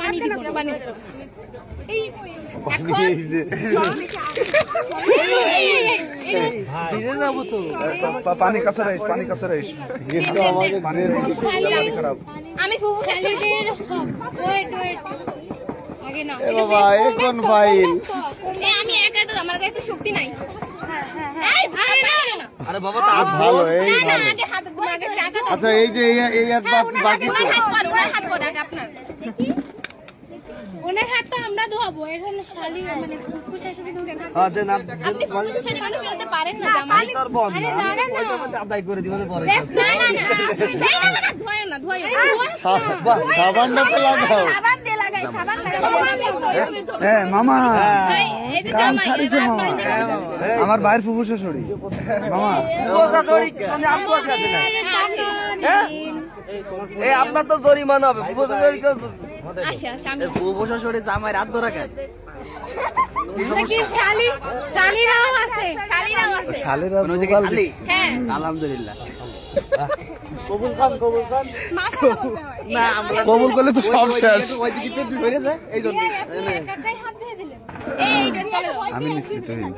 পানি দিব না, পানি দিব। এই পানি কাছে রাইস পানি কাছে রাইস। পানির খারাপ আমি খুব স্যালাডের ওয়েট ওয়েট। আগে না এ বাবা, এ কোন ফাইল? এ আমি একা তো আমার গায়ে তো শক্তি নাই। আরে বাবা তা ভালো এই না না আগে হাত আগে টাকা আচ্ছা এই যে এই এই হাত বাকি হাত- তো হাত কর, ওনার হাত কর আপনার। ওনার হাত তো আমরা ধোয়াবো। এখানে শালি মানে ফুসফুস শাশুড়ি ধরে হ্যাঁ দেন আপনি ফুসফুস শাশুড়ি ফেলতে পারেন না জামাই। তার বন্ধ আরে না না পয়সা মধ্যে আদায় করে দিবেন পরে। না না না না না না ধোয়েন না ধোয়েন না বাহ, সাবানটা লাগাও। সাবান হ্যাঁ মামা। ভাই এই যে জামাই ছাড়িছে মামা। আপনার আমার ভাইয়ের ফুফু শাশুড়ি। মামা। মানে এই আপনার তো জরিমানা হবে আচ্ছা চুরি জামাই রাত ধরা খায় শালি শালিরাও আছে শালিরাও আছে শালেরা হ্যাঁ। আলহামদুলিল্লাহ। কবুল খান কবুল খান। মাশাআল্লাহ বলতে হয়। না আমরা কবুল করলে তো সব শেষ। ওই ধরে যায় এই জন্য। কাকাই হাত ধুয়ে দিলেন। এই যে চলো আমি নিশ্চিত হই